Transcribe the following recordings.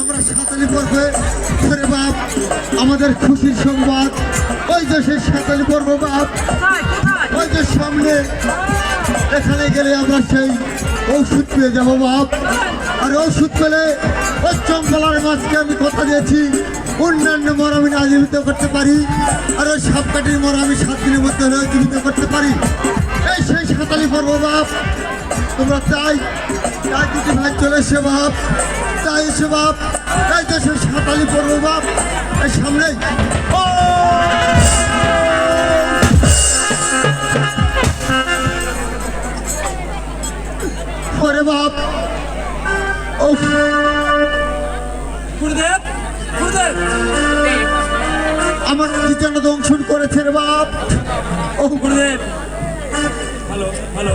আমরা সাঁতালি পর্বে ধরে বাপ, আমাদের খুশির সংবাদ। ওই যে সেই সাঁতালি পর্ব বাপ। ওই যে সামনে, এখানে গেলে আমরা সেই ঔষধ পেয়ে যাব বাপ। আর ওষুধ পেলে ওই চম্পলার মাছকে আমি কথা দিয়েছি। অন্যান্য মর আমি না করতে পারি। আর ওই সাপকাঠির মর আমি সাত দিনের মধ্যে জীবিত করতে পারি। এই সেই সাঁতালি পর্ব বাপ। তোমরা তাই তাই দুটি ভাই চলে এসে বাপ। তাই এসে বাপ তো সেই সাঁতালি পর্ব বাপ। এই সামনেই। ও ওরে বাপ। ও গুরুদেব গুরুদেব। আমার যেন দংশন করেছে রে বাপ। ও গুরুদেব। হ্যালো হ্যালো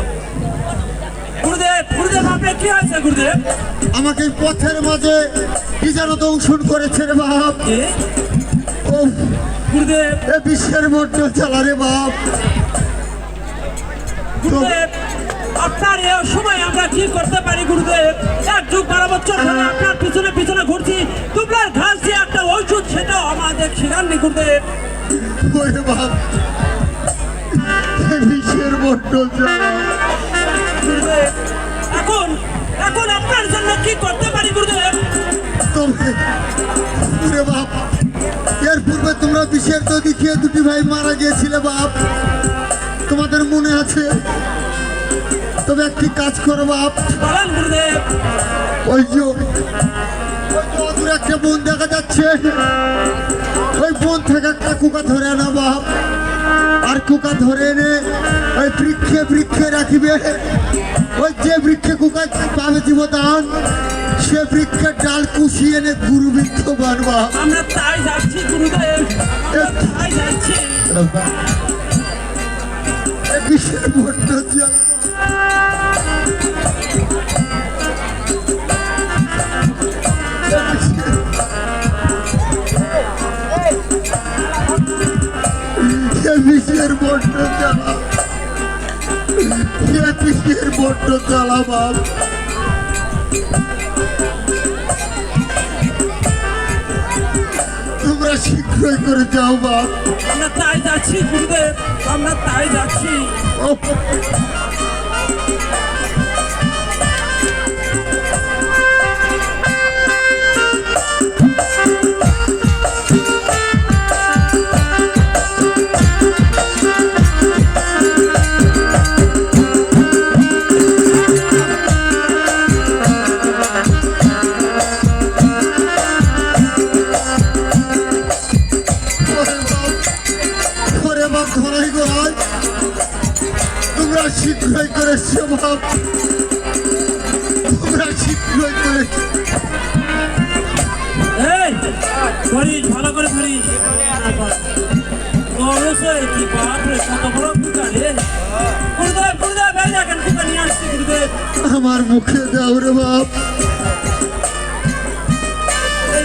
আমাকে পথের মাঝে কি যেন দংশন করেছে রে বাপ। এ বিশ্বের মধ্যে চালা রে বাপ। আপনার সময় আমরা কি করতে পারি গুরুদেব? এক যুগ বারো বছর ধরে আপনার পিছনে পিছনে ঘুরছি। দুবলার ঘাস দিয়ে একটা ঔষধ সেটাও আমাদের শেখাননি গুরুদেব। বাপ বিশ্বের চালা। গুরুদেব এখন এখন আপনার জন্য কি করতে পারি গুরুদেব? বাপ এর পূর্বে তোমরা বিশ্বের তো দেখিয়ে দুটি ভাই মারা গিয়েছিলে বাপ। তোমাদের মনে আছে? তবে একটি কাজ করো বাপ। ওই যে ওই একটা বোন দেখা যাচ্ছে। ওই বোন থেকে একটা কুকা ধরে আনা বাপ। আর কুকা ধরে এনে ওই বৃক্ষে বৃক্ষে রাখিবে ওই যে বৃক্ষে কুকা পাবে জীবদান সে বৃক্ষের ডাল কুশিয়ে এনে গুরু বৃক্ষ বানবা আমরা তাই যাচ্ছি গুরুদেব তাই যাচ্ছি কিসের বড্ড বিষের বড্ড জ্বালা এ বিষের বড্ড জ্বালা বাপ তোমরা শীঘ্রই করে যাও বাপ আমরা তাই যাচ্ছি গুরুদেব। আমরা তাই যাচ্ছি।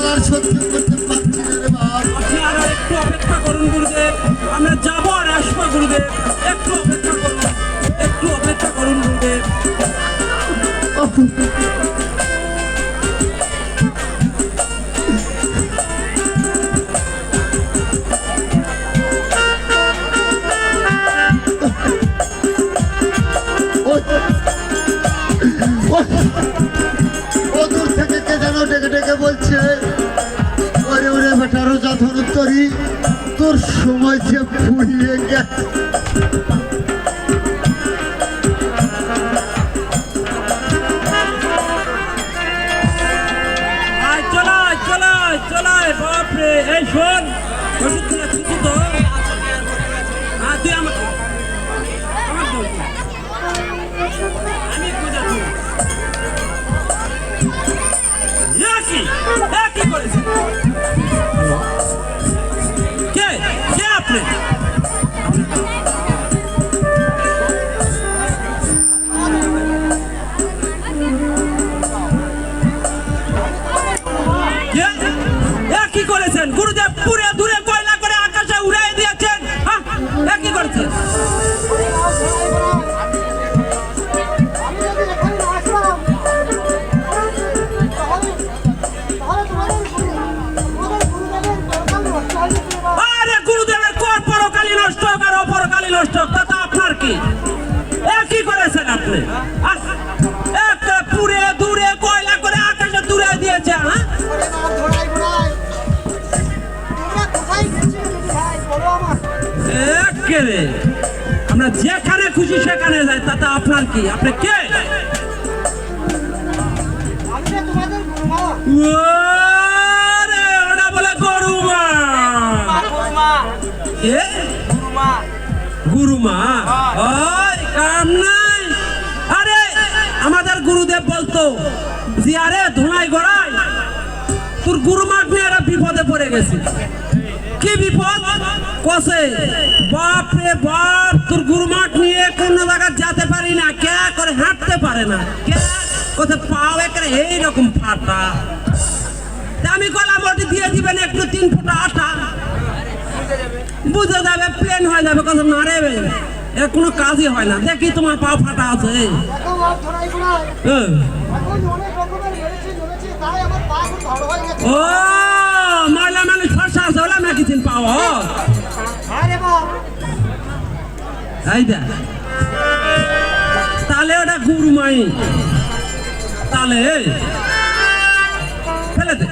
জ্বালার সহ্য করতে পারছি না। রে বাপ আপনি আর একটু অপেক্ষা করুন গুরুদেব। আমরা যাব আর আসব গুরুদেব। একটু অপেক্ষা করুন একটু অপেক্ষা করুন গুরুদেব। সময় যে ফুরিয়ে গেছে। একেরে আমরা যেখানে খুশি সেখানে যাই তাতে আপনার কি? আপনি কে? ওটা বলে গরুমা। গুরুমা। ওই কাম নাই। আরে আমাদের গুরুদেব বলতো যে আরে ধোঁয়াই গড়াই। তোর গুরুমাক নিয়ে বিপদে পড়ে গেছে। কি বিপদ? কসে বাপ রে বাপ তোর গুরুমাক নিয়ে কোন জায়গায় যেতে পারি না। কে করে হাঁটতে পারে না? কে কোথায় পাও একেবারে এইরকম ফাটা। আমি গলা বটি দিয়ে দিবেন একটু তিন ফুটা আটা। বুঝে যাবে প্লেন হয়ে যাবে কথা না রে এর কোনো কাজই হয় না। দেখি তোমার পা ফাটা আছে। এ। ও ময়লা মানুষ ফর্সা আছে ওলা মেডিসিন পাও। রে বাপ। এই দেখ তাহলে ওটা গুরু মাই তাহলে ফেলে দে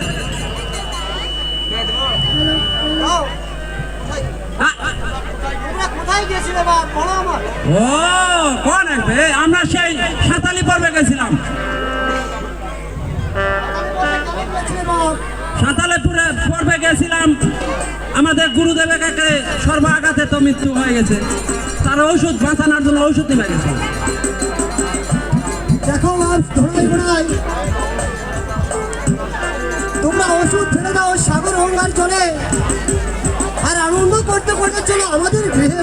যাও। আ, তোমরা কোথায় গেছিলে বাপ? বলো আমার। ও কোন একবে আমরা সেই সাঁতালি পর্বে গেছিলাম আমি বলতে কেমন গেছিলে বাপ? সাঁতালে পুরে পর্বে গেছিলাম। আমাদের গুরুদেবের কাছে সর্বাঘাতে তো মৃত্যু হয়ে গেছে। তার ঔষধ বাঁচানোর জন্য ঔষধ নিয়ে গেছে। দেখো তোমরা ওষুধ ফেলে দাও সাগর গঙ্গার জলে। আর আনন্দ করতে করতে চলো আমাদের গৃহে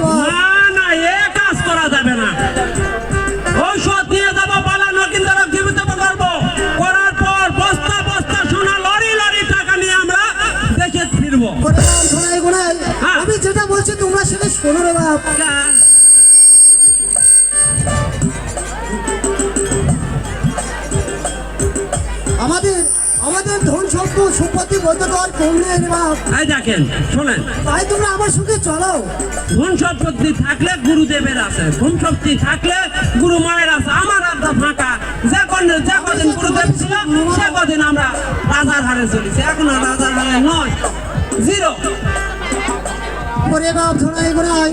শোনো রে বাপ আমাদের আমাদের ধন সম্পদ সম্পত্তি বলতে তো আর কম নেই রে বাপ। এই দেখেন শোনেন। তাই তোমরা আমার সঙ্গে চলো ধন সম্পত্তি থাকলে গুরুদেবের আছে ধন শক্তি থাকলে গুরু মায়ের আছে আমার আড্ডা ফাঁকা। যে কোন যে কদিন গুরুদেব ছিল সে কদিন আমরা রাজার হারে চলেছি। এখন রাজার হারে নয় জিরো। বাপ ধরাই ধরাই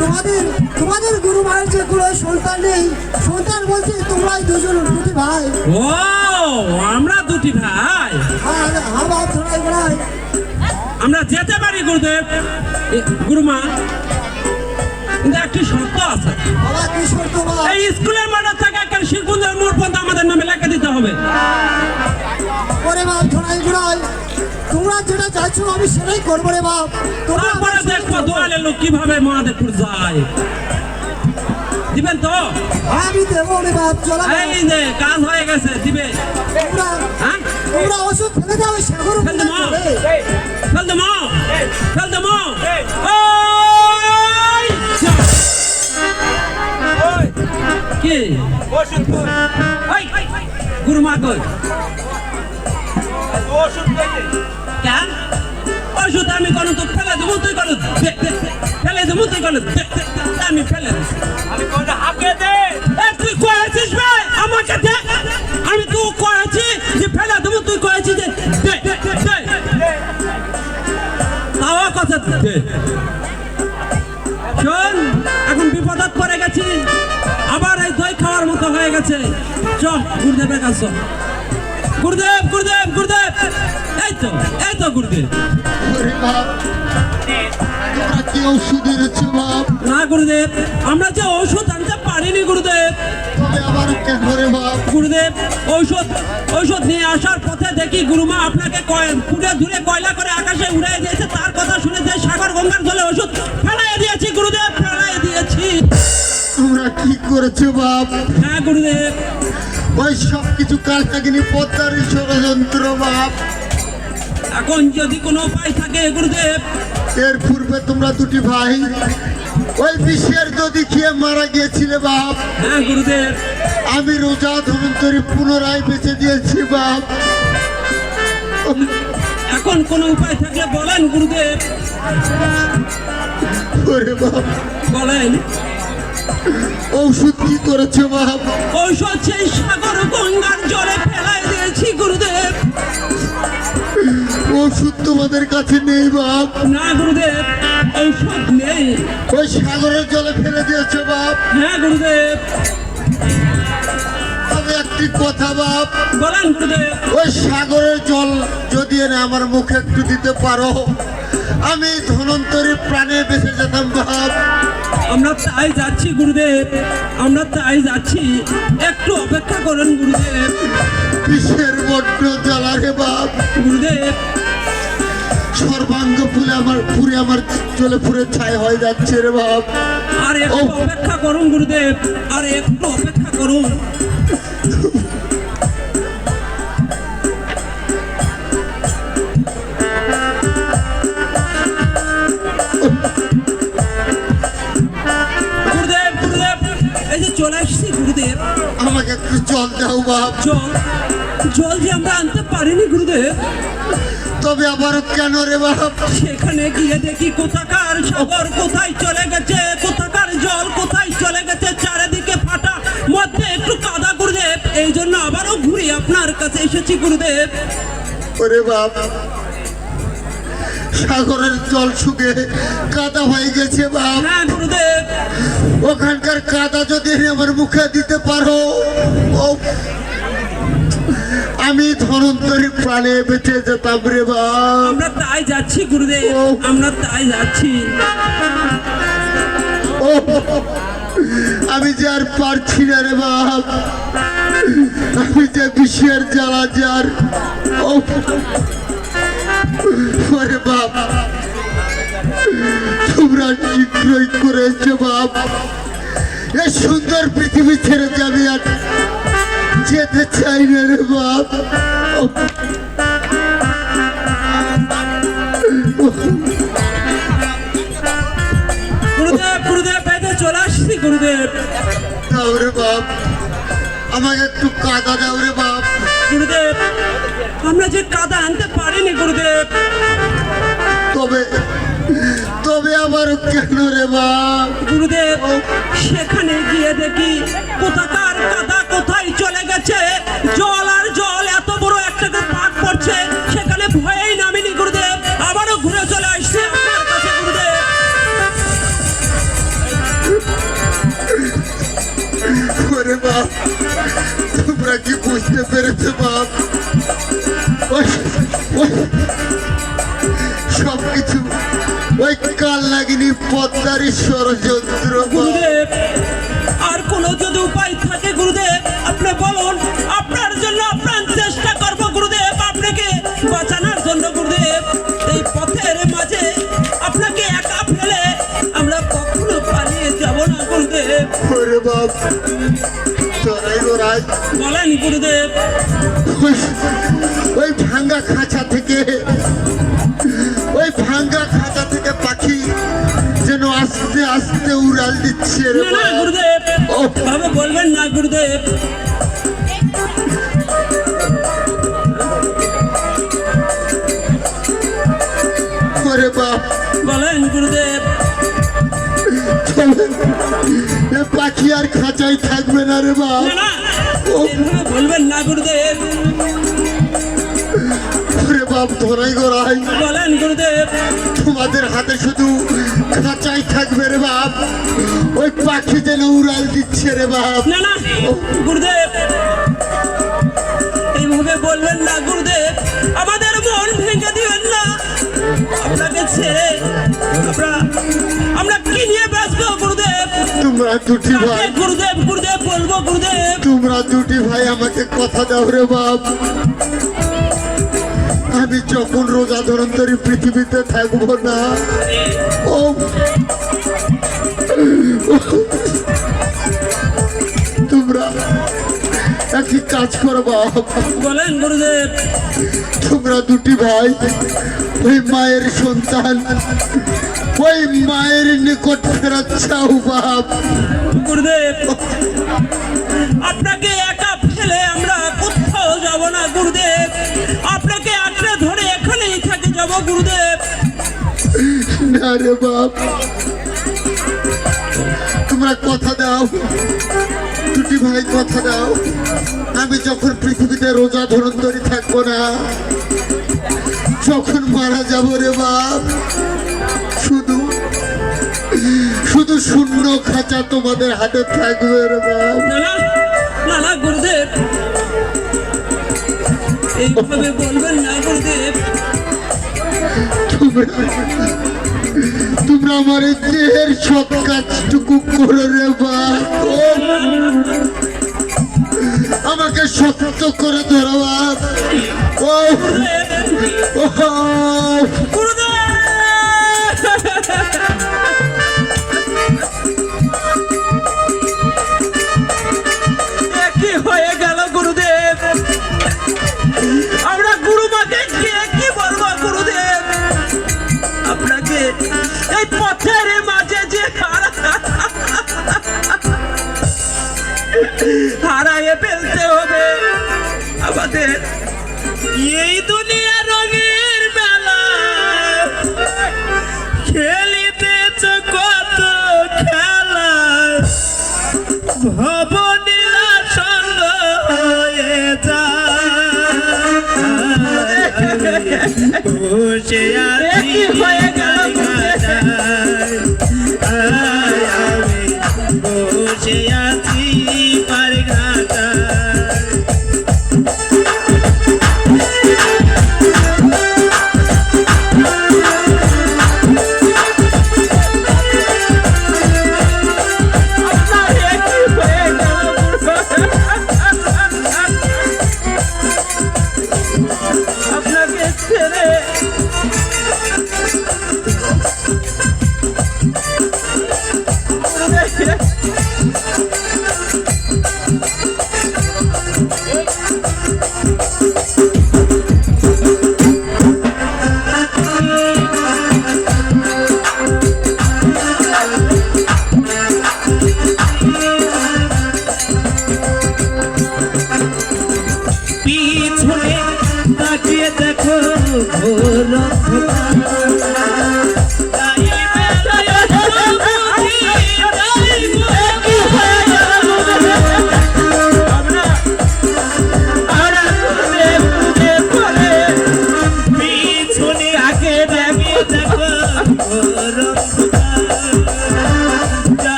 তোমাদের তোমাদের গুরু মায়ের যে কোনো সন্তান নেই। সন্তান বলতে তোমরাই দুজন দুটি ভাই। ও আমরা দুটি ভাই। হ্যাঁ বাপ ধরাই ধরাই আমরা যেতে পারি গুরুদেব। গুরুমা কিন্তু একটি শর্ত আছে। এই স্কুলের মাঠের থেকে একটা শিল্পদের মোড় পর্যন্ত আমাদের নামে লেখা দিতে হবে। ধরাই তোমরা যেটা চাইছো আমি সেটাই করব রে বাপ। তারপরে দেখব দোয়ালে লোক কীভাবে মহাদেবপুর যায়। দিবেন তো? আমি দেবো রে বাপ চলো এই যে কাজ হয়ে গেছে দিবে। তোমরা হ্যাঁ? তোমরা ওষুধ ফেলে দাও সাগর ফেল চলে। ফেল দেবো ফেল দেবো ওই! কি? ওষুধ কই? ওই! গুরুমা কই? কেন? ওষুধ আমি কোনো তো ফেলে দেবো তুই কোনো দে, দে, দে। ফেলে দেবো তুই কোনো দে, দে, দে। আমি ফেলে আমি হাঁকে দে। তুই কয়েছিস ভাই? আমাকে দে। আমি তো কয়েছি যে ফেলে দেবো তুই কয়েছি যে দে দে কথা দে। শোন এখন বিপদত পড়ে গেছি। আবার এই দই খাওয়ার মতো হয়ে গেছে। চল গুরুদেবের কাছে। গুরুদেব গুরুদেব গুরুদেব। এই তো এই তো গুরুদেব। না গুরুদেব আমরা যে ঔষধ আনতে পারিনি গুরুদেব। গুরুদেব ঔষধ ঔষধ নিয়ে আসার পথে দেখি গুরুমা আপনাকে পুড়ে ধুলে কয়লা করে আকাশে উড়াই দিয়েছে। তার কথা শুনে যে সাগর গঙ্গার জলে ওষুধ ফেলাই দিয়েছি গুরুদেব ফেলাই দিয়েছি। তোমরা কি করেছ বাপ? হ্যাঁ গুরুদেব। ওই সব কিছু কালকাগিনী পদ্মারই ষড়যন্ত্র বাপ। এখন যদি কোনো উপায় থাকে গুরুদেব। এর পূর্বে তোমরা দুটি ভাই। ওই বিশ্বের যদি খেয়ে মারা গিয়েছিলে বাপ। হ্যাঁ গুরুদেব। আমি রোজা ধনন্তরী পুনরায় বেঁচে দিয়েছি বাপ। এখন কোনো উপায় থাকলে বলেন গুরুদেব। বলেন। ঔষধ কি করেছ বাপ ঔষধ সেই সাগর গঙ্গার জলে ফেলাই দিয়েছি গুরুদেব। ওষুধ তোমাদের কাছে নেই বাপ না গুরুদেব ঔষধ নেই। ওই সাগরের জলে ফেলে দিয়েছ বাপ হ্যাঁ গুরুদেব। একটি কথা বাপ বলেন গুরুদেব। ওই সাগরের জল যদি এনে আমার মুখে একটু দিতে পারো আমি ধনন্তরী প্রাণে বেঁচে যেতাম বাপ আমরা তাই যাচ্ছি গুরুদেব আমরা তাই যাচ্ছি। একটু অপেক্ষা করেন গুরুদেব। বিষের বড্ড জ্বালারে বাপ? গুরুদেব। সর্বাঙ্গ ফুলে আমার পুরে আমার চলে পুরে ছাই হয়ে যাচ্ছে রে বাপ। আর একটু। অপেক্ষা করুন গুরুদেব আর একটু অপেক্ষা করুন। চলে আসছি গুরুদেব। আমাকে একটু জল দাও বাপ। জল জল যে আমরা আনতে পারিনি গুরুদেব। তবে আবারও কেন রে বাপ? সেখানে গিয়ে দেখি কোথাকার সাগর কোথায় চলে গেছে কোথাকার জল কোথায় চলে গেছে চারিদিকে ফাটা মধ্যে একটু কাদা গুরুদেব। এই জন্য আবারও ঘুরে আপনার কাছে এসেছি গুরুদেব। ওরে বাপ সাগরের জল শুকে কাদা হয়ে গেছে বাপ। হ্যাঁ গুরুদেব। ওখানকার কাদা যদি প্রাণে বেঁচে যেতাম রে বাপ আমরা তাই যাচ্ছি গুরুদেব। আমরা তাই যাচ্ছি। ও আমি যে আর পারছি না রে বাপ আমি যে বিষের জ্বালা যার ও। ওরে বাপ তোমরা শীঘ্রই করেছ বাপ এই সুন্দর পৃথিবী ছেড়ে যাবে আর যেতে চাই না রে বাপ গুরুদেব গুরুদেব চলে আসছি গুরুদেব। দাও রে বাপ আমাকে একটু কাদা দাও রে বাপ গুরুদেব আমরা যে কাদা আনতে পারিনি গুরুদেব। তবে তবে আবার কেন রে বাপ গুরুদেব সেখানে গিয়ে দেখি কোথাকার কাদা গেছে জল আর জল এত বড় একটা পাক পড়ছে সেখানে ভয়েই নামিনি গুরুদেব। আবারও ঘুরে চলে আসছে আপনার কাছে গুরুদেব। ওরে বাপ তোমরা কি বুঝতে পেরেছ বাপ ওই ওই ওই কাল লাগিনি পদ্মারি ষড়যন্ত্র গুরুদেব বলেন গুরুদেব ওই- ভাঙ্গা খাঁচা থেকে ওই ভাঙ্গা খাঁচা থেকে পাখি যেন আস্তে আস্তে উড়াল দিচ্ছে গুরুদেব। ভাবে বলবেন না গুরুদেব। ওরে বাপ। বলেন গুরুদেব। পাখি আর খাঁচাই থাকবে না রে বাপ। না না ও। এভাবে বলবেন না গুরুদেব ওরে বাপ ধরাই গোড়াই বলেন গুরুদেব তোমাদের হাতে শুধু খাঁচাই থাকবে রে বাপ। ওই পাখি যেন উড়াল দিচ্ছে রে বাপ। না না, গুরুদেব। এইভাবে বলবেন না, গুরুদেব। আমাদের মন ভেঙে দিবেন না। আপনাকে ছেড়ে আমরা আমরা তোমরা দুটি ভাই। গুরুদেব গুরুদেব বলব গুরুদেব। তোমরা দুটি ভাই আমাকে কথা দাও রে বাপ। আমি যখন রোজা ধরন্তরী পৃথিবীতে থাকব না ও তোমরা একটি কাজ করো বলেন গুরুদেব। তোমরা দুটি ভাই ওই মায়ের সন্তান। ওই মায়ের নিকট ফেরত চাও বাপ। গুরুদেব আপনাকে একা ফেলে আমরা কোথাও যাব না গুরুদেব। আপনাকে আঁকড়ে ধরে এখানেই থেকে যাব গুরুদেব। না রে বাপ। তোমরা কথা দাও। দুটি ভাই কথা দাও। আমি যখন পৃথিবীতে রোজা ধরন্তরী থাকব না যখন মারা যাব রে বাপ। শূন্য খাঁচা তোমাদের হাতে থাকবে না না না না গুরুদেব এইভাবে বলবেন না গুরুদেব। তোমরা আমার এই দেহের সব কাজটুকু করে রে ও, আমাকে শক্ত করে ধরো বাপ। ও ও ভবনীলা সঙ্গ হয়ে যায়